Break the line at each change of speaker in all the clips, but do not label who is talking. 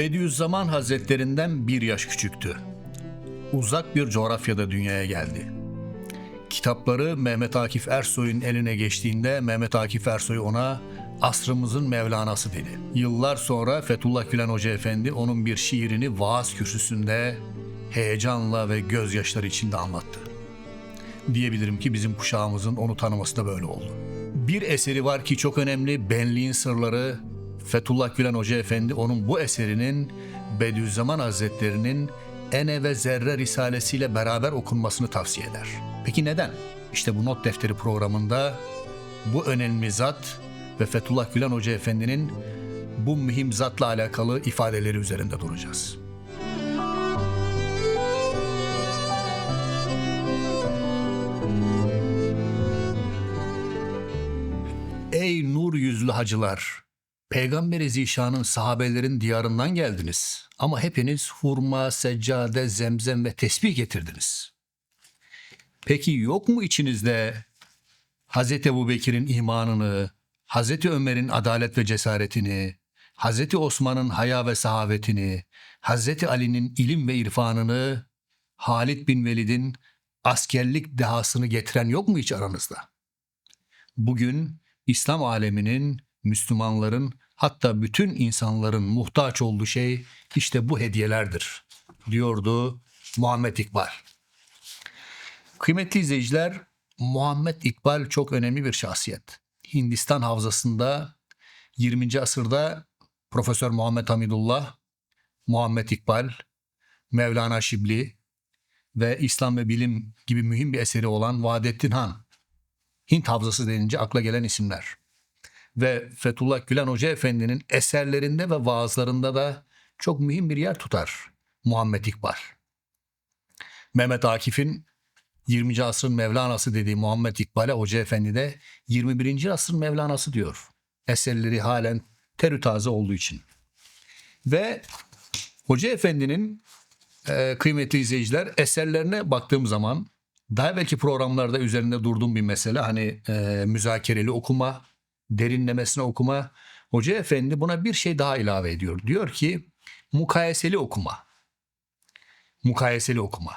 Bediüzzaman Hazretlerinden bir yaş küçüktü. Uzak bir coğrafyada dünyaya geldi. Kitapları Mehmet Akif Ersoy'un eline geçtiğinde Mehmet Akif Ersoy ona asrımızın Mevlana'sı dedi. Yıllar sonra Fethullah Gülen Hoca Efendi onun bir şiirini vaaz kürsüsünde heyecanla ve gözyaşları içinde anlattı. Diyebilirim ki bizim kuşağımızın onu tanıması da böyle oldu. Bir eseri var ki çok önemli, Benliğin Sırları. Fethullah Gülen Hoca Efendi onun bu eserinin Bediüzzaman Hazretleri'nin Ene ve Zerre Risalesiyle beraber okunmasını tavsiye eder. Peki neden? İşte bu not defteri programında bu önemli zat ve Fethullah Gülen Hoca Efendi'nin bu mühim zatla alakalı ifadeleri üzerinde duracağız. Ey nur yüzlü hacılar! Peygamber-i Zişan'ın sahabelerin diyarından geldiniz. Ama hepiniz hurma, seccade, zemzem ve tesbih getirdiniz. Peki yok mu içinizde Hz. Ebu Bekir'in imanını, Hz. Ömer'in adalet ve cesaretini, Hz. Osman'ın haya ve sahavetini, Hz. Ali'nin ilim ve irfanını, Halid bin Velid'in askerlik dehasını getiren yok mu hiç aranızda? Bugün İslam aleminin, Müslümanların hatta bütün insanların muhtaç olduğu şey işte bu hediyelerdir diyordu Muhammed İkbal. Kıymetli izleyiciler, Muhammed İkbal çok önemli bir şahsiyet. Hindistan havzasında 20. asırda Profesör Muhammed Hamidullah, Muhammed İkbal, Mevlana Şibli ve İslam ve Bilim gibi mühim bir eseri olan Vahdettin Han Hint havzası denince akla gelen isimler. Ve Fethullah Gülen Hoca Efendi'nin eserlerinde ve vaazlarında da çok mühim bir yer tutar Muhammed İkbal. Mehmet Akif'in 20. asrın Mevlana'sı dediği Muhammed İkbal'e Hoca Efendi de 21. asrın Mevlana'sı diyor. Eserleri halen terü taze olduğu için. Ve Hoca Efendi'nin e, kıymetli izleyiciler eserlerine baktığım zaman daha belki programlarda üzerinde durduğum bir mesele hani e, müzakereli okuma, derinlemesine okuma. Hoca Efendi buna bir şey daha ilave ediyor. Diyor ki mukayeseli okuma. Mukayeseli okuma.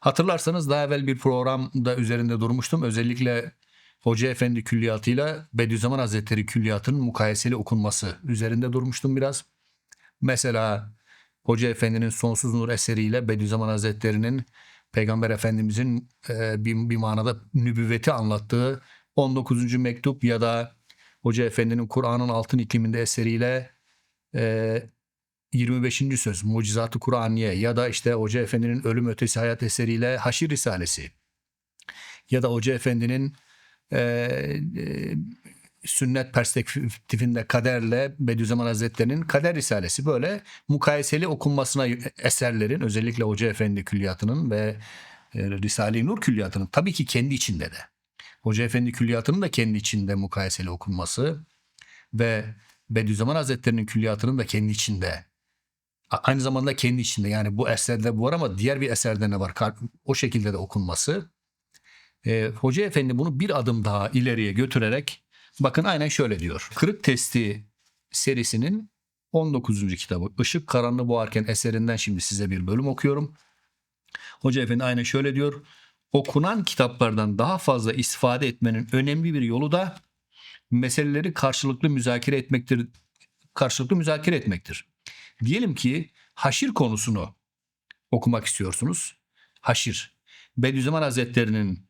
Hatırlarsanız daha evvel bir programda üzerinde durmuştum. Özellikle Hoca Efendi külliyatıyla Bediüzzaman Hazretleri külliyatının mukayeseli okunması üzerinde durmuştum biraz. Mesela Hoca Efendi'nin Sonsuz Nur eseriyle Bediüzzaman Hazretleri'nin Peygamber Efendimizin e, bir, bir manada nübüvveti anlattığı 19. mektup ya da Hoca Efendi'nin Kur'an'ın altın ikliminde eseriyle e, 25. söz Mucizatı Kur'aniye ya da işte Hoca Efendi'nin Ölüm Ötesi Hayat eseriyle Haşir Risalesi ya da Hoca Efendi'nin e, e, sünnet perspektifinde kaderle Bediüzzaman Hazretleri'nin kader risalesi böyle mukayeseli okunmasına eserlerin özellikle Hoca Efendi külliyatının ve e, Risale-i Nur külliyatının tabii ki kendi içinde de Hoca Efendi külliyatının da kendi içinde mukayeseli okunması ve Bediüzzaman Hazretleri'nin külliyatının da kendi içinde aynı zamanda kendi içinde yani bu eserde bu var ama diğer bir eserde ne var o şekilde de okunması e, Hoca Efendi bunu bir adım daha ileriye götürerek Bakın aynen şöyle diyor. Kırık Testi serisinin 19. kitabı Işık Karanlığı Boğarken eserinden şimdi size bir bölüm okuyorum. Hoca Efendi aynen şöyle diyor. Okunan kitaplardan daha fazla istifade etmenin önemli bir yolu da meseleleri karşılıklı müzakere etmektir. Karşılıklı müzakere etmektir. Diyelim ki haşir konusunu okumak istiyorsunuz. Haşir. Bediüzzaman Hazretleri'nin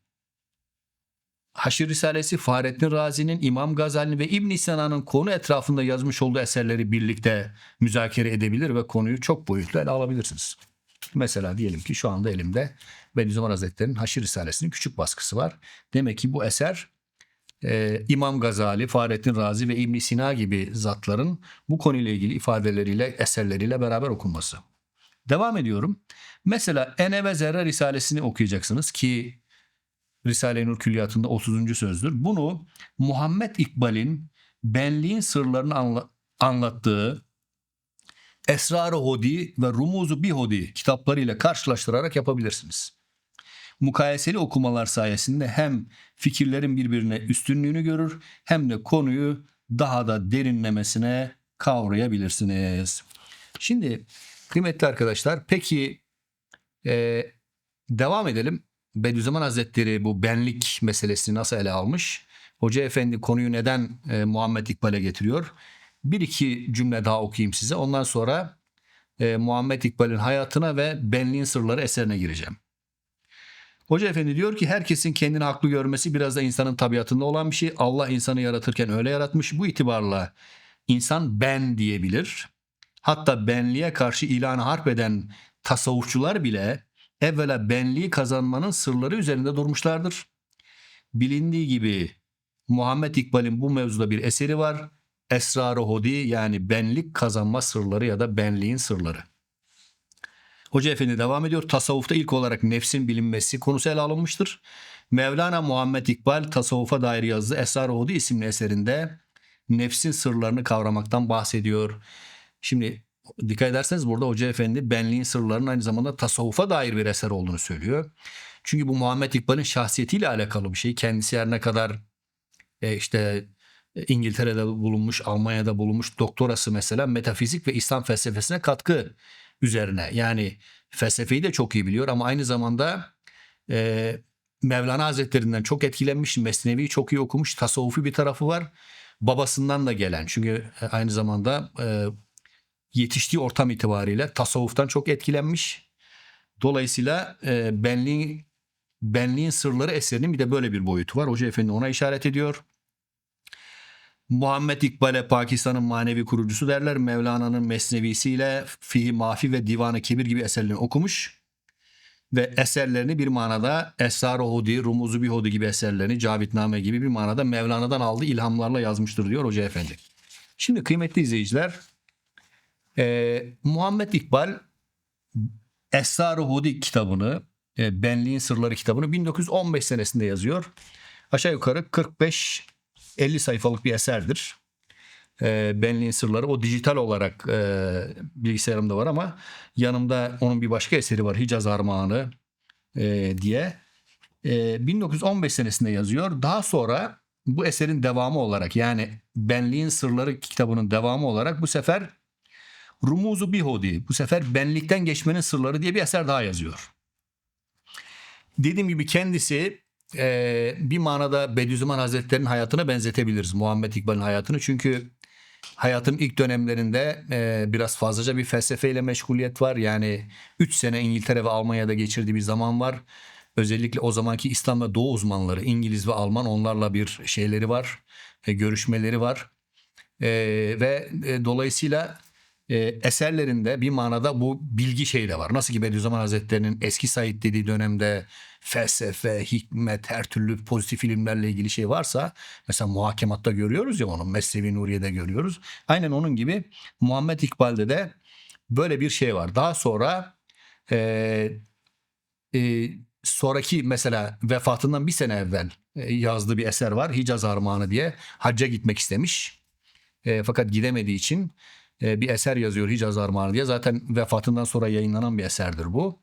Haşir Risalesi Fahrettin Razi'nin, İmam Gazali'nin ve İbn Sina'nın konu etrafında yazmış olduğu eserleri birlikte müzakere edebilir ve konuyu çok boyutlu ele alabilirsiniz. Mesela diyelim ki şu anda elimde Bediüzzaman Hazretleri'nin Haşir Risalesi'nin küçük baskısı var. Demek ki bu eser e, İmam Gazali, Fahrettin Razi ve İbn Sina gibi zatların bu konuyla ilgili ifadeleriyle, eserleriyle beraber okunması. Devam ediyorum. Mesela Ene ve Zerre Risalesini okuyacaksınız ki Risale-i Nur Külliyatı'nda 30. sözdür. Bunu Muhammed İkbal'in benliğin sırlarını anla- anlattığı Esrar-ı Hodi ve Rumuzu Bihodi kitaplarıyla karşılaştırarak yapabilirsiniz. Mukayeseli okumalar sayesinde hem fikirlerin birbirine üstünlüğünü görür hem de konuyu daha da derinlemesine kavrayabilirsiniz. Şimdi kıymetli arkadaşlar peki e, devam edelim. Bediüzzaman Hazretleri bu benlik meselesini nasıl ele almış? Hoca Efendi konuyu neden e, Muhammed İkbal'e getiriyor? Bir iki cümle daha okuyayım size. Ondan sonra e, Muhammed İkbal'in hayatına ve benliğin sırları eserine gireceğim. Hoca Efendi diyor ki herkesin kendini haklı görmesi biraz da insanın tabiatında olan bir şey. Allah insanı yaratırken öyle yaratmış. Bu itibarla insan ben diyebilir. Hatta benliğe karşı ilan harp eden tasavvufçular bile evvela benliği kazanmanın sırları üzerinde durmuşlardır. Bilindiği gibi Muhammed İkbal'in bu mevzuda bir eseri var. Esrar-ı Hudi yani benlik kazanma sırları ya da benliğin sırları. Hoca Efendi devam ediyor. Tasavvufta ilk olarak nefsin bilinmesi konusu ele alınmıştır. Mevlana Muhammed İkbal tasavvufa dair yazdığı Esrar-ı Hudi isimli eserinde nefsin sırlarını kavramaktan bahsediyor. Şimdi dikkat ederseniz burada Hoca Efendi benliğin sırlarının aynı zamanda tasavvufa dair bir eser olduğunu söylüyor. Çünkü bu Muhammed İkbal'in şahsiyetiyle alakalı bir şey. Kendisi her ne kadar e, işte İngiltere'de bulunmuş, Almanya'da bulunmuş doktorası mesela metafizik ve İslam felsefesine katkı üzerine. Yani felsefeyi de çok iyi biliyor ama aynı zamanda e, Mevlana Hazretlerinden çok etkilenmiş, Mesnevi'yi çok iyi okumuş, tasavvufi bir tarafı var. Babasından da gelen çünkü e, aynı zamanda e, yetiştiği ortam itibariyle tasavvuftan çok etkilenmiş. Dolayısıyla e, benliğin benliğin sırları eserinin bir de böyle bir boyutu var. Hoca Efendi ona işaret ediyor. Muhammed İkbal'e Pakistan'ın manevi kurucusu derler. Mevlana'nın Mesnevisiyle Fihi Mafi ve Divanı Kebir gibi eserlerini okumuş. Ve eserlerini bir manada Esrar-ı Hudi, Rumuzu Bihudi gibi eserlerini Cavitname gibi bir manada Mevlana'dan aldığı ilhamlarla yazmıştır diyor Hoca Efendi. Şimdi kıymetli izleyiciler e, Muhammed İkbal Esrar-ı Hudi kitabını e, Benliğin Sırları kitabını 1915 senesinde yazıyor. Aşağı yukarı 45 50 sayfalık bir eserdir. E, Benliğin Sırları o dijital olarak e, bilgisayarımda var ama yanımda onun bir başka eseri var Hicaz Armağanı e, diye. E, 1915 senesinde yazıyor. Daha sonra bu eserin devamı olarak yani Benliğin Sırları kitabının devamı olarak bu sefer Rumuzu Bihodi bu sefer benlikten geçmenin sırları diye bir eser daha yazıyor. Dediğim gibi kendisi e, bir manada Bediüzzaman Hazretleri'nin hayatına benzetebiliriz Muhammed İkbal'in hayatını. Çünkü hayatın ilk dönemlerinde e, biraz fazlaca bir felsefeyle meşguliyet var. Yani 3 sene İngiltere ve Almanya'da geçirdiği bir zaman var. Özellikle o zamanki İslam ve Doğu uzmanları İngiliz ve Alman onlarla bir şeyleri var, e, görüşmeleri var. E, ve e, dolayısıyla e, eserlerinde bir manada bu bilgi şeyi de var. Nasıl ki Bediüzzaman Hazretleri'nin eski Said dediği dönemde felsefe, hikmet, her türlü pozitif ilimlerle ilgili şey varsa mesela muhakematta görüyoruz ya onu Mesnevi Nuriye'de görüyoruz. Aynen onun gibi Muhammed İkbal'de de böyle bir şey var. Daha sonra e, e, sonraki mesela vefatından bir sene evvel e, yazdığı bir eser var. Hicaz Armağanı diye hacca gitmek istemiş. E, fakat gidemediği için bir eser yazıyor Hicaz Armağanı diye. Zaten vefatından sonra yayınlanan bir eserdir bu.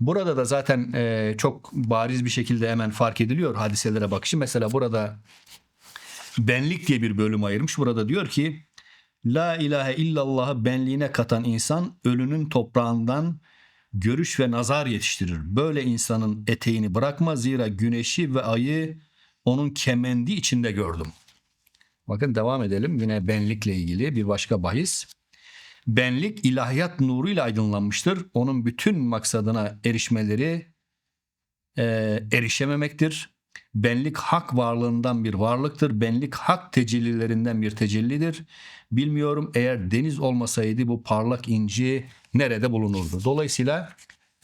Burada da zaten e, çok bariz bir şekilde hemen fark ediliyor hadiselere bakışı. Mesela burada benlik diye bir bölüm ayırmış. Burada diyor ki La ilahe illallah'ı benliğine katan insan ölünün toprağından görüş ve nazar yetiştirir. Böyle insanın eteğini bırakma zira güneşi ve ayı onun kemendi içinde gördüm. Bakın devam edelim yine benlikle ilgili bir başka bahis. Benlik ilahiyat nuruyla aydınlanmıştır. Onun bütün maksadına erişmeleri e, erişememektir. Benlik hak varlığından bir varlıktır. Benlik hak tecellilerinden bir tecellidir. Bilmiyorum eğer deniz olmasaydı bu parlak inci nerede bulunurdu? Dolayısıyla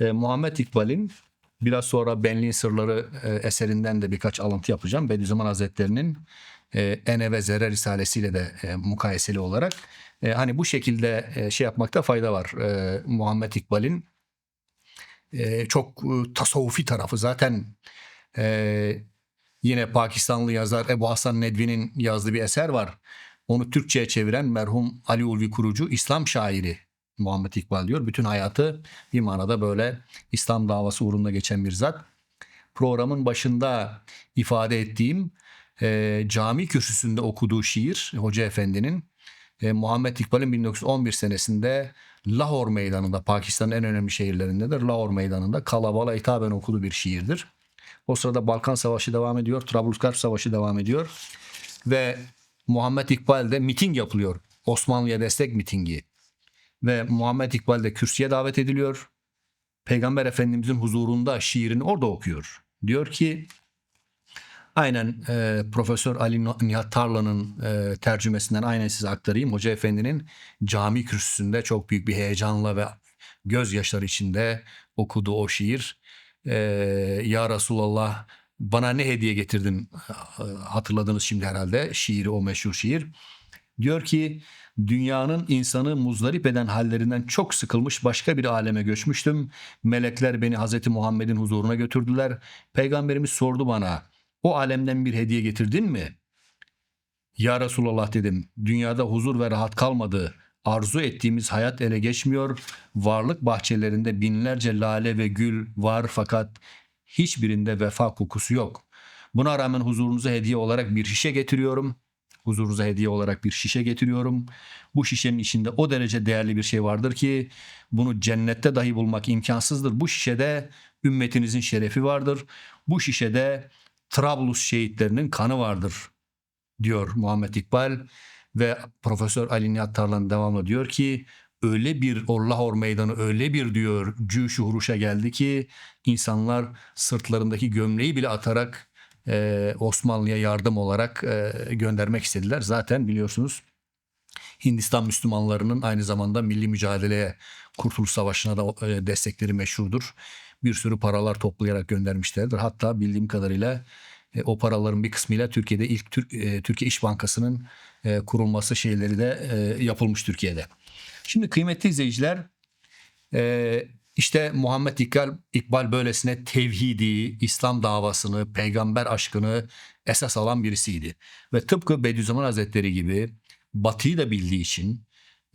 e, Muhammed İkbal'in biraz sonra Benliğin Sırları e, eserinden de birkaç alıntı yapacağım. Bediüzzaman Hazretleri'nin e, Ene ve Zerre Risalesiyle de e, mukayeseli olarak e, hani bu şekilde e, şey yapmakta fayda var. E, Muhammed İkbal'in e, çok e, tasavvufi tarafı zaten e, yine Pakistanlı yazar Ebu Hasan Nedvi'nin yazdığı bir eser var. Onu Türkçe'ye çeviren merhum Ali Ulvi Kurucu İslam şairi Muhammed İkbal diyor. Bütün hayatı bir manada böyle İslam davası uğrunda geçen bir zat. Programın başında ifade ettiğim e, cami kürsüsünde okuduğu şiir Hoca Efendi'nin e, Muhammed İkbal'in 1911 senesinde Lahore Meydanı'nda Pakistan'ın en önemli şehirlerindedir. Lahore Meydanı'nda kalabalığa hitaben okuduğu bir şiirdir. O sırada Balkan Savaşı devam ediyor. Trablusgarp Savaşı devam ediyor. Ve Muhammed İkbal'de miting yapılıyor. Osmanlı'ya destek mitingi. Ve Muhammed İkbal de kürsüye davet ediliyor. Peygamber Efendimizin huzurunda şiirini orada okuyor. Diyor ki aynen e, Profesör Ali Nihat Tarlan'ın e, tercümesinden aynen size aktarayım. Hoca Efendi'nin cami kürsüsünde çok büyük bir heyecanla ve gözyaşları içinde okuduğu o şiir. E, ya Resulallah bana ne hediye getirdin hatırladınız şimdi herhalde şiiri o meşhur şiir. Diyor ki dünyanın insanı muzdarip eden hallerinden çok sıkılmış başka bir aleme göçmüştüm. Melekler beni Hazreti Muhammed'in huzuruna götürdüler. Peygamberimiz sordu bana o alemden bir hediye getirdin mi? Ya Resulallah dedim dünyada huzur ve rahat kalmadı. Arzu ettiğimiz hayat ele geçmiyor. Varlık bahçelerinde binlerce lale ve gül var fakat hiçbirinde vefa kokusu yok. Buna rağmen huzurunuza hediye olarak bir şişe getiriyorum. Huzurunuza hediye olarak bir şişe getiriyorum. Bu şişenin içinde o derece değerli bir şey vardır ki bunu cennette dahi bulmak imkansızdır. Bu şişede ümmetinizin şerefi vardır. Bu şişede Trablus şehitlerinin kanı vardır diyor Muhammed İkbal ve Profesör Ali Nihat Tarlan devamlı diyor ki öyle bir Lahor meydanı öyle bir diyor cüşü huruşa geldi ki insanlar sırtlarındaki gömleği bile atarak e, Osmanlı'ya yardım olarak e, göndermek istediler. Zaten biliyorsunuz Hindistan Müslümanlarının aynı zamanda milli mücadeleye Kurtuluş Savaşı'na da e, destekleri meşhurdur. Bir sürü paralar toplayarak göndermişlerdir. Hatta bildiğim kadarıyla e, o paraların bir kısmıyla Türkiye'de ilk Türk, e, Türkiye İş Bankası'nın e, kurulması şeyleri de e, yapılmış Türkiye'de. Şimdi kıymetli izleyiciler e, işte Muhammed İkbal, İkbal böylesine tevhidi, İslam davasını, peygamber aşkını esas alan birisiydi. Ve tıpkı Bediüzzaman Hazretleri gibi Batı'yı da bildiği için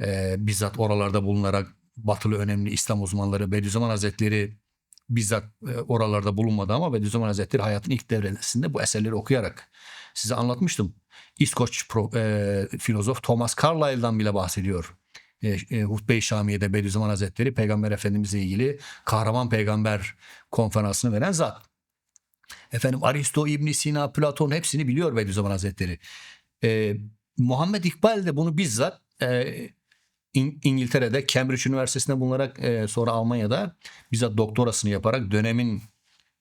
e, bizzat oralarda bulunarak batılı önemli İslam uzmanları Bediüzzaman Hazretleri bizzat e, oralarda bulunmadı ama Bediüzzaman Hazretleri hayatın ilk devresinde bu eserleri okuyarak size anlatmıştım. İskoç pro, e, filozof Thomas Carlyle'dan bile bahsediyor e, e, Hutbe-i Şamiye'de Bediüzzaman Hazretleri Peygamber Efendimizle ilgili kahraman peygamber konferansını veren zat. Efendim Aristo, İbn Sina, Platon hepsini biliyor Bediüzzaman Hazretleri. E, Muhammed İkbal de bunu bizzat e, İng- İngiltere'de Cambridge Üniversitesi'nde bulunarak e, sonra Almanya'da bizzat doktorasını yaparak dönemin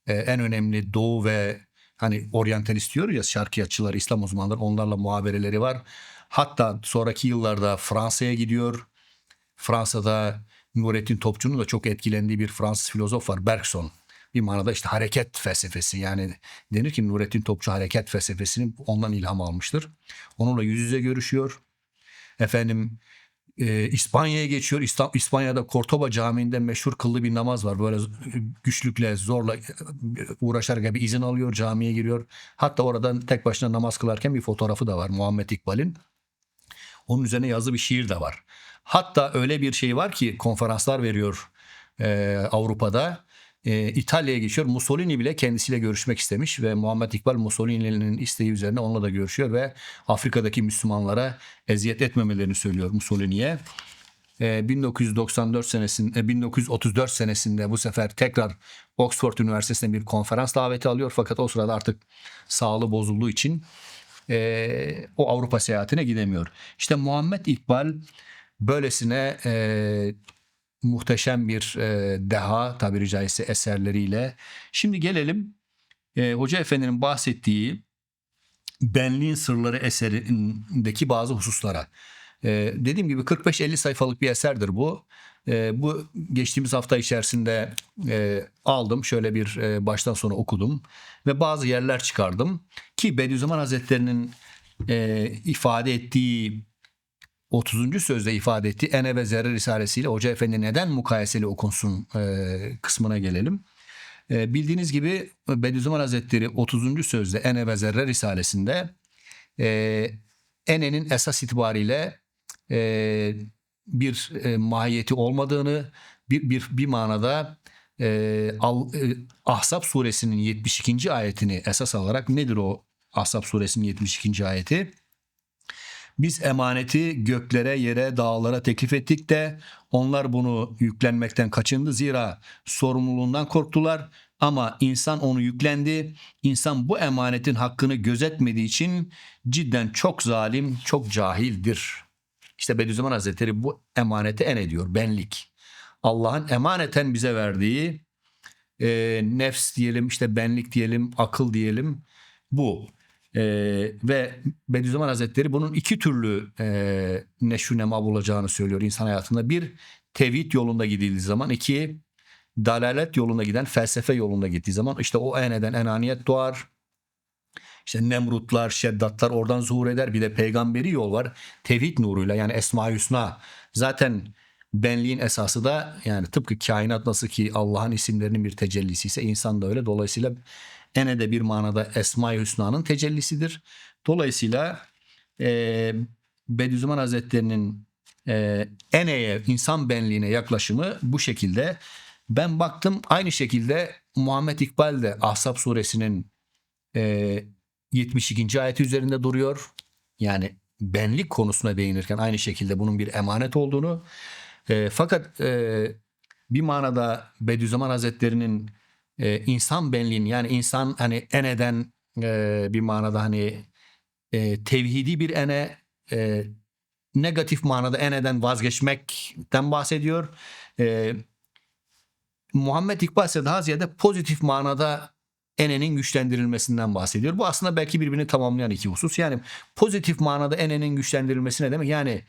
e, en önemli Doğu ve hani oryantalist diyor ya şarkiyatçılar, İslam uzmanları onlarla muhabereleri var. Hatta sonraki yıllarda Fransa'ya gidiyor. Fransa'da Nurettin Topçu'nun da çok etkilendiği bir Fransız filozof var Bergson. Bir manada işte hareket felsefesi yani denir ki Nurettin Topçu hareket felsefesini ondan ilham almıştır. Onunla yüz yüze görüşüyor. Efendim e, İspanya'ya geçiyor. İslam, İspanya'da Cordoba Camii'nde meşhur kıllı bir namaz var. Böyle güçlükle, zorla uğraşarak bir izin alıyor, camiye giriyor. Hatta oradan tek başına namaz kılarken bir fotoğrafı da var Muhammed İkbal'in. Onun üzerine yazdığı bir şiir de var. Hatta öyle bir şey var ki konferanslar veriyor e, Avrupa'da. E, İtalya'ya geçiyor. Mussolini bile kendisiyle görüşmek istemiş ve Muhammed İkbal Mussolini'nin isteği üzerine onunla da görüşüyor ve Afrika'daki Müslümanlara eziyet etmemelerini söylüyor Mussolini'ye. 1994 senesinde 1934 senesinde bu sefer tekrar Oxford Üniversitesi'ne bir konferans daveti alıyor fakat o sırada artık sağlığı bozulduğu için e, o Avrupa seyahatine gidemiyor. İşte Muhammed İkbal böylesine e, muhteşem bir e, deha tabiri caizse eserleriyle. Şimdi gelelim e, Hoca Efendi'nin bahsettiği Benliğin Sırları eserindeki bazı hususlara. E, dediğim gibi 45-50 sayfalık bir eserdir bu. E, bu geçtiğimiz hafta içerisinde e, aldım. Şöyle bir e, baştan sona okudum. Ve bazı yerler çıkardım. Ki Bediüzzaman Hazretleri'nin e, ifade ettiği 30. sözde ifade ettiği Ene ve Zerre Risalesiyle Hoca Efendi neden mukayeseli okunsun e, kısmına gelelim. E, bildiğiniz gibi Bediüzzaman Hazretleri 30. sözde Ene ve Zerre Risalesinde e, Ene'nin esas itibariyle e, bir e, mahiyeti olmadığını bir, bir, bir manada e, Al, e, Ahzab suresinin 72. ayetini esas alarak nedir o Ahzab suresinin 72. ayeti? Biz emaneti göklere, yere, dağlara teklif ettik de onlar bunu yüklenmekten kaçındı. Zira sorumluluğundan korktular ama insan onu yüklendi. İnsan bu emanetin hakkını gözetmediği için cidden çok zalim, çok cahildir. İşte Bediüzzaman Hazretleri bu emaneti en ediyor, benlik. Allah'ın emaneten bize verdiği e, nefs diyelim, işte benlik diyelim, akıl diyelim bu. E, ve Bediüzzaman Hazretleri bunun iki türlü e, neşü nema bulacağını söylüyor insan hayatında. Bir, tevhid yolunda gidildiği zaman. iki dalalet yolunda giden, felsefe yolunda gittiği zaman işte o eneden enaniyet doğar. İşte Nemrutlar, Şeddatlar oradan zuhur eder. Bir de peygamberi yol var. Tevhid nuruyla yani Esma-i Hüsna. Zaten benliğin esası da yani tıpkı kainat nasıl ki Allah'ın isimlerinin bir tecellisi ise insan da öyle. Dolayısıyla ene de bir manada Esma-i Hüsna'nın tecellisidir. Dolayısıyla e, Bediüzzaman Hazretleri'nin e, eneye, insan benliğine yaklaşımı bu şekilde. Ben baktım aynı şekilde Muhammed İkbal de Ahzab suresinin e, 72. ayeti üzerinde duruyor. Yani benlik konusuna değinirken aynı şekilde bunun bir emanet olduğunu e, fakat e, bir manada Bediüzzaman Hazretleri'nin e, insan benliğin yani insan hani eneden e, bir manada hani e, tevhidi bir ene e, negatif manada eneden vazgeçmekten bahsediyor. E, Muhammed İkbal ise daha ziyade pozitif manada enenin güçlendirilmesinden bahsediyor. Bu aslında belki birbirini tamamlayan iki husus. Yani pozitif manada enenin güçlendirilmesi ne demek? Yani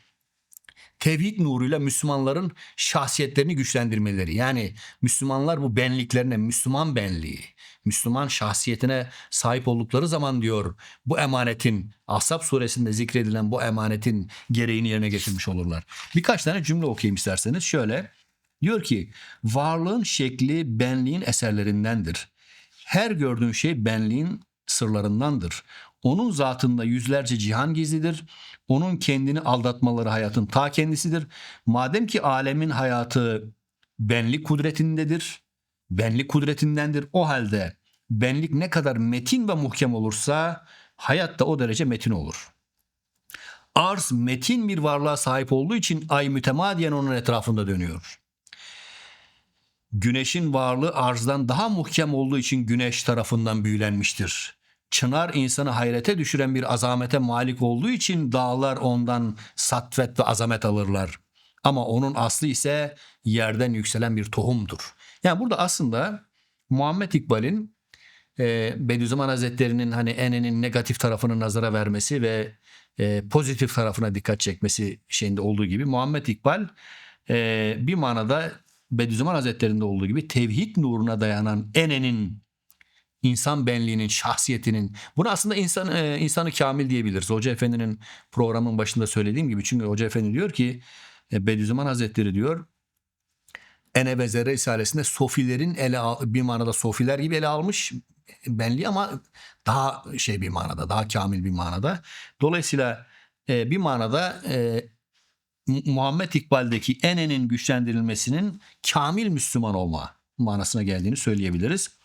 tevhid nuruyla Müslümanların şahsiyetlerini güçlendirmeleri. Yani Müslümanlar bu benliklerine, Müslüman benliği, Müslüman şahsiyetine sahip oldukları zaman diyor bu emanetin, Ashab suresinde zikredilen bu emanetin gereğini yerine getirmiş olurlar. Birkaç tane cümle okuyayım isterseniz. Şöyle diyor ki varlığın şekli benliğin eserlerindendir. Her gördüğün şey benliğin sırlarındandır. Onun zatında yüzlerce cihan gizlidir. Onun kendini aldatmaları hayatın ta kendisidir. Madem ki alemin hayatı benlik kudretindedir, benlik kudretindendir. O halde benlik ne kadar metin ve muhkem olursa hayat da o derece metin olur. Arz metin bir varlığa sahip olduğu için ay mütemadiyen onun etrafında dönüyor. Güneşin varlığı arzdan daha muhkem olduğu için güneş tarafından büyülenmiştir. Çınar insanı hayrete düşüren bir azamete malik olduğu için dağlar ondan satvet ve azamet alırlar. Ama onun aslı ise yerden yükselen bir tohumdur. Yani burada aslında Muhammed İkbal'in e, Bediüzzaman Hazretleri'nin hani enenin negatif tarafını nazara vermesi ve e, pozitif tarafına dikkat çekmesi şeyinde olduğu gibi Muhammed İkbal e, bir manada Bediüzzaman Hazretleri'nde olduğu gibi tevhid nuruna dayanan enenin insan benliğinin, şahsiyetinin bunu aslında insan e, insanı kamil diyebiliriz. Hoca Efendi'nin programın başında söylediğim gibi çünkü Hoca Efendi diyor ki e, Bediüzzaman Hazretleri diyor Ene ve Zerre Risalesi'nde sofilerin ele bir manada sofiler gibi ele almış benliği ama daha şey bir manada, daha kamil bir manada. Dolayısıyla e, bir manada Muhammed İkbal'deki enenin güçlendirilmesinin kamil Müslüman olma manasına geldiğini söyleyebiliriz.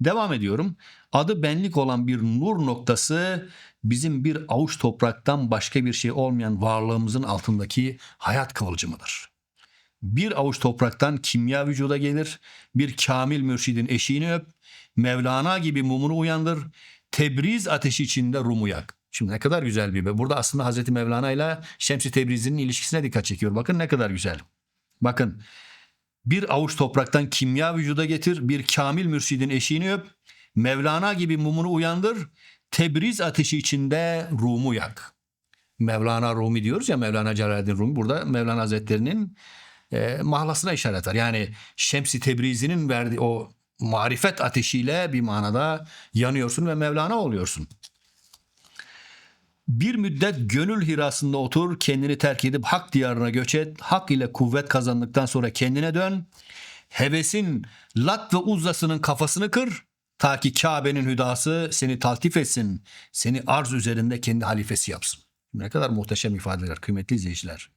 Devam ediyorum. Adı benlik olan bir nur noktası bizim bir avuç topraktan başka bir şey olmayan varlığımızın altındaki hayat kıvılcımıdır. Bir avuç topraktan kimya vücuda gelir, bir kamil mürşidin eşiğini öp, Mevlana gibi mumunu uyandır, Tebriz ateşi içinde Rum'u yak. Şimdi ne kadar güzel bir. Burada aslında Hazreti Mevlana ile Şems-i Tebriz'in ilişkisine dikkat çekiyor. Bakın ne kadar güzel. Bakın bir avuç topraktan kimya vücuda getir, bir kamil mürşidin eşiğini öp, Mevlana gibi mumunu uyandır, Tebriz ateşi içinde Rum'u yak. Mevlana Rumi diyoruz ya Mevlana Celaleddin Rumi burada Mevlana Hazretleri'nin e, mahlasına işaret var. Yani Şems-i Tebrizi'nin verdiği o marifet ateşiyle bir manada yanıyorsun ve Mevlana oluyorsun. Bir müddet gönül hirasında otur, kendini terk edip hak diyarına göç et, hak ile kuvvet kazandıktan sonra kendine dön. Hevesin Lat ve Uzza'sının kafasını kır, ta ki Kabe'nin hüdası seni taltif etsin, seni arz üzerinde kendi halifesi yapsın. Ne kadar muhteşem ifadeler kıymetli izleyiciler.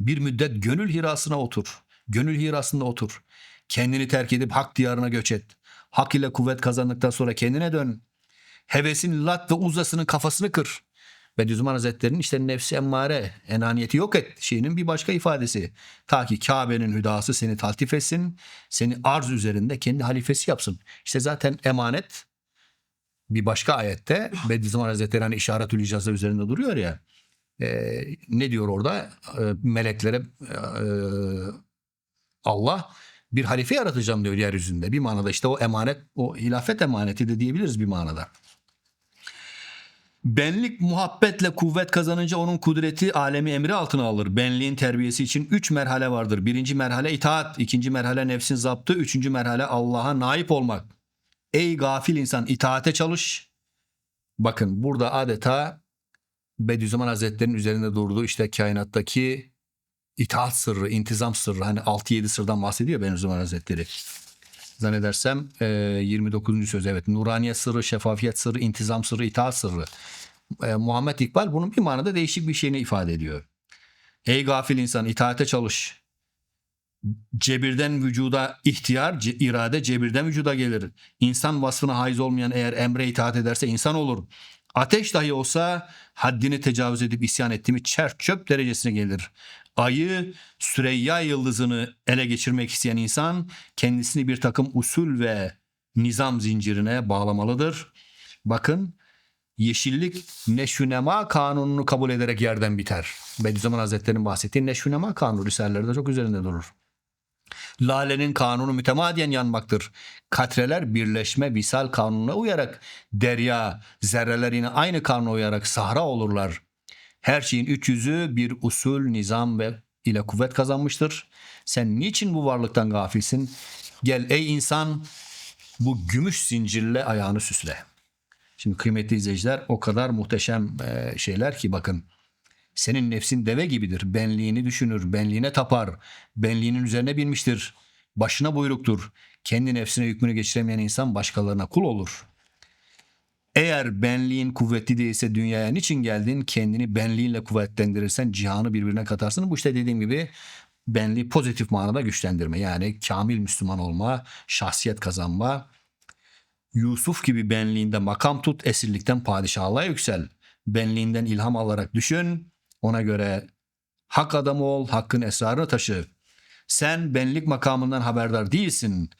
Bir müddet gönül hirasına otur, gönül hirasında otur. Kendini terk edip hak diyarına göç et. Hak ile kuvvet kazandıktan sonra kendine dön. Hevesin Lat ve Uzza'sının kafasını kır. Bediüzzaman Hazretleri'nin işte nefsi emmare, enaniyeti yok et şeyinin bir başka ifadesi. Ta ki Kabe'nin hüdası seni taltif etsin, seni arz üzerinde kendi halifesi yapsın. İşte zaten emanet bir başka ayette Bediüzzaman Hazretleri hani işaretül icazı üzerinde duruyor ya. e, ne diyor orada? E, meleklere e, Allah bir halife yaratacağım diyor yeryüzünde. Bir manada işte o emanet, o hilafet emaneti de diyebiliriz bir manada. Benlik muhabbetle kuvvet kazanınca onun kudreti alemi emri altına alır. Benliğin terbiyesi için üç merhale vardır. Birinci merhale itaat, ikinci merhale nefsin zaptı, üçüncü merhale Allah'a naip olmak. Ey gafil insan itaate çalış. Bakın burada adeta Bediüzzaman Hazretleri'nin üzerinde durduğu işte kainattaki itaat sırrı, intizam sırrı hani 6-7 sırdan bahsediyor Bediüzzaman Hazretleri. Zannedersem e, 29. söz evet. Nuraniyet sırrı, şeffafiyet sırrı, intizam sırrı, itaat sırrı. E, Muhammed İkbal bunun bir manada değişik bir şeyini ifade ediyor. Ey gafil insan itaate çalış. Cebirden vücuda ihtiyar, ce- irade cebirden vücuda gelir. İnsan vasfına haiz olmayan eğer emre itaat ederse insan olur. Ateş dahi olsa haddini tecavüz edip isyan etti mi çer derecesine gelir. Ayı, Süreyya yıldızını ele geçirmek isteyen insan kendisini bir takım usul ve nizam zincirine bağlamalıdır. Bakın yeşillik neşünema kanununu kabul ederek yerden biter. Bediüzzaman Hazretleri'nin bahsettiği neşünema kanunu risalelerde çok üzerinde durur. Lalenin kanunu mütemadiyen yanmaktır. Katreler birleşme visal kanununa uyarak derya, zerreler yine aynı kanuna uyarak sahra olurlar. Her şeyin üç yüzü bir usul, nizam ve ile kuvvet kazanmıştır. Sen niçin bu varlıktan gafilsin? Gel ey insan bu gümüş zincirle ayağını süsle. Şimdi kıymetli izleyiciler o kadar muhteşem e, şeyler ki bakın. Senin nefsin deve gibidir. Benliğini düşünür, benliğine tapar, benliğinin üzerine binmiştir. Başına buyruktur. Kendi nefsine hükmünü geçiremeyen insan başkalarına kul olur. Eğer benliğin kuvvetli değilse dünyaya niçin geldin? Kendini benliğinle kuvvetlendirirsen cihanı birbirine katarsın. Bu işte dediğim gibi benliği pozitif manada güçlendirme. Yani kamil Müslüman olma, şahsiyet kazanma. Yusuf gibi benliğinde makam tut, esirlikten padişahlığa yüksel. Benliğinden ilham alarak düşün. Ona göre hak adamı ol, hakkın esrarını taşı. Sen benlik makamından haberdar değilsin.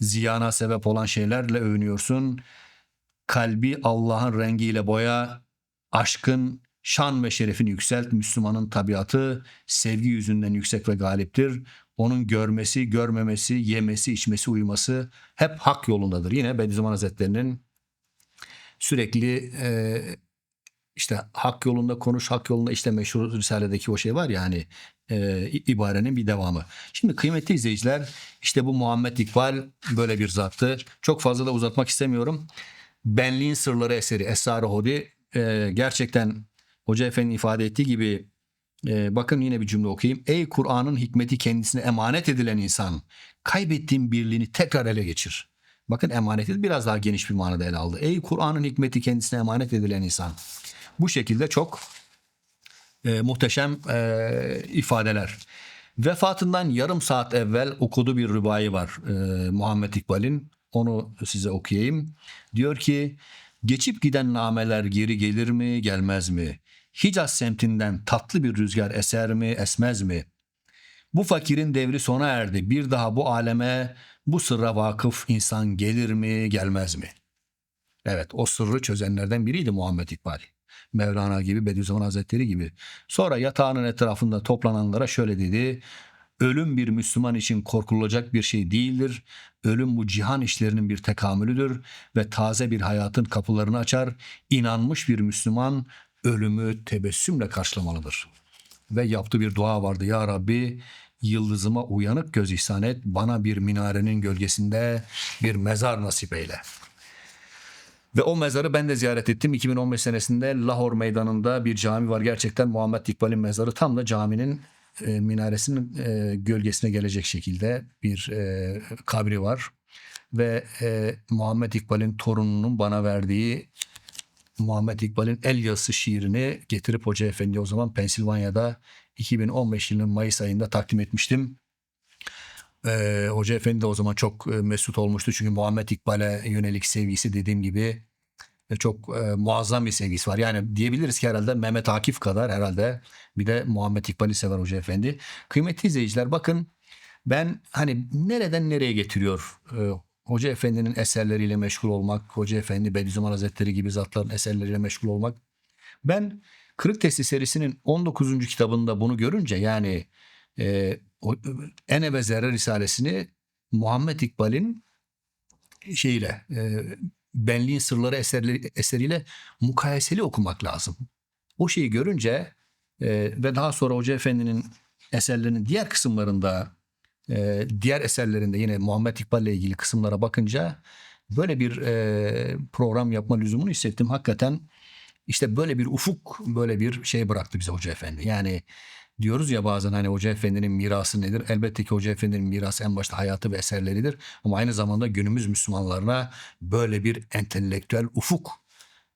Ziyana sebep olan şeylerle övünüyorsun. Kalbi Allah'ın rengiyle boya, aşkın şan ve şerefini yükselt. Müslümanın tabiatı sevgi yüzünden yüksek ve galiptir. Onun görmesi, görmemesi, yemesi, içmesi, uyuması hep hak yolundadır. Yine Bediüzzaman Hazretleri'nin sürekli e, işte hak yolunda konuş, hak yolunda işte meşhur Risale'deki o şey var ya hani e, ibarenin bir devamı. Şimdi kıymetli izleyiciler işte bu Muhammed İkbal böyle bir zattı. Çok fazla da uzatmak istemiyorum. Benliğin Sırları eseri Esrar-ı Hudi e, gerçekten Hoca Efendi'nin ifade ettiği gibi e, bakın yine bir cümle okuyayım. Ey Kur'an'ın hikmeti kendisine emanet edilen insan kaybettiğin birliğini tekrar ele geçir. Bakın emaneti biraz daha geniş bir manada ele aldı. Ey Kur'an'ın hikmeti kendisine emanet edilen insan. Bu şekilde çok e, muhteşem e, ifadeler. Vefatından yarım saat evvel okuduğu bir rübayi var e, Muhammed İkbal'in. Onu size okuyayım. Diyor ki geçip giden nameler geri gelir mi gelmez mi? Hicaz semtinden tatlı bir rüzgar eser mi esmez mi? Bu fakirin devri sona erdi. Bir daha bu aleme bu sırra vakıf insan gelir mi gelmez mi? Evet o sırrı çözenlerden biriydi Muhammed İkbal. Mevlana gibi Bediüzzaman Hazretleri gibi. Sonra yatağının etrafında toplananlara şöyle dedi. Ölüm bir Müslüman için korkulacak bir şey değildir. Ölüm bu cihan işlerinin bir tekamülüdür ve taze bir hayatın kapılarını açar. İnanmış bir Müslüman ölümü tebessümle karşılamalıdır. Ve yaptığı bir dua vardı. Ya Rabbi yıldızıma uyanık göz ihsan et. Bana bir minarenin gölgesinde bir mezar nasip eyle. Ve o mezarı ben de ziyaret ettim. 2015 senesinde Lahor meydanında bir cami var. Gerçekten Muhammed İkbal'in mezarı tam da caminin e, minaresinin e, gölgesine gelecek şekilde bir e, kabri var. Ve e, Muhammed İkbal'in torununun bana verdiği Muhammed İkbal'in El Yazısı şiirini getirip Hoca Efendi o zaman Pensilvanya'da 2015 yılının Mayıs ayında takdim etmiştim. Ee, Hoca Efendi de o zaman çok e, mesut olmuştu. Çünkü Muhammed İkbal'e yönelik sevgisi dediğim gibi çok e, muazzam bir sevgisi var. Yani diyebiliriz ki herhalde Mehmet Akif kadar herhalde bir de Muhammed İkbal'i sever Hoca Efendi. Kıymetli izleyiciler bakın ben hani nereden nereye getiriyor e, Hoca Efendi'nin eserleriyle meşgul olmak, Hoca Efendi Bediüzzaman Hazretleri gibi zatların eserleriyle meşgul olmak. Ben Kırık Testi serisinin 19. kitabında bunu görünce yani e, o, Ene ve Zerre Risalesini Muhammed İkbal'in şeyle e, Benliğin Sırları eserleri, eseriyle mukayeseli okumak lazım. O şeyi görünce e, ve daha sonra Hoca Efendi'nin eserlerinin diğer kısımlarında e, diğer eserlerinde yine Muhammed İkbal ile ilgili kısımlara bakınca böyle bir e, program yapma lüzumunu hissettim. Hakikaten işte böyle bir ufuk, böyle bir şey bıraktı bize Hoca Efendi. Yani diyoruz ya bazen hani Hoca Efendi'nin mirası nedir? Elbette ki Hoca Efendi'nin mirası en başta hayatı ve eserleridir. Ama aynı zamanda günümüz Müslümanlarına böyle bir entelektüel ufuk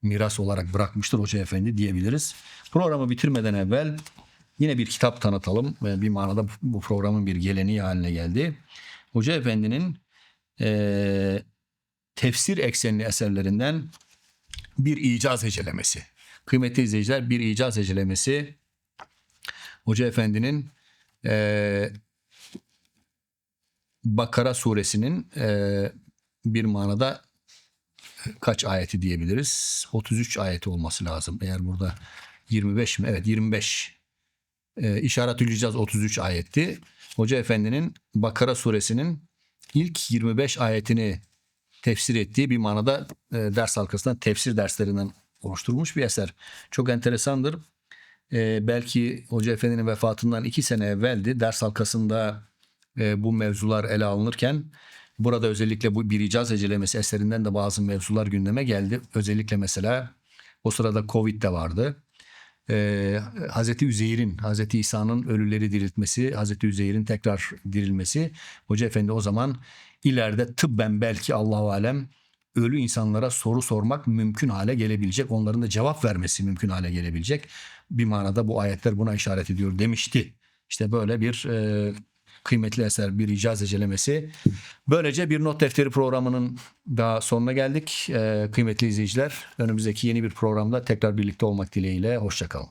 miras olarak bırakmıştır Hoca Efendi diyebiliriz. Programı bitirmeden evvel yine bir kitap tanıtalım. Bir manada bu programın bir geleneği haline geldi. Hoca Efendi'nin eee, tefsir eksenli eserlerinden bir icaz hecelemesi. Kıymetli izleyiciler bir icaz hecelemesi Hoca Efendi'nin eee, Bakara suresinin eee, bir manada kaç ayeti diyebiliriz? 33 ayeti olması lazım. Eğer burada 25 mi? Evet 25. Ee, İşaretül İcaz 33 ayetti. Hoca Efendi'nin Bakara suresinin ilk 25 ayetini tefsir ettiği bir manada e, ders halkasından tefsir derslerinden oluşturulmuş bir eser. Çok enteresandır. Ee, belki Hoca Efendi'nin vefatından iki sene evveldi. Ders halkasında e, bu mevzular ele alınırken burada özellikle bu bir icaz hecelemesi eserinden de bazı mevzular gündeme geldi. Özellikle mesela o sırada Covid de vardı. Ee, Hazreti Üzeyr'in, Hazreti İsa'nın ölüleri diriltmesi, Hazreti Üzeyr'in tekrar dirilmesi. Hoca Efendi o zaman ileride tıbben belki Allahu alem ölü insanlara soru sormak mümkün hale gelebilecek. Onların da cevap vermesi mümkün hale gelebilecek. Bir manada bu ayetler buna işaret ediyor demişti. İşte böyle bir e, kıymetli eser, bir icaz ecelemesi. Böylece bir not defteri programının daha sonuna geldik. E, kıymetli izleyiciler, önümüzdeki yeni bir programda tekrar birlikte olmak dileğiyle. Hoşçakalın.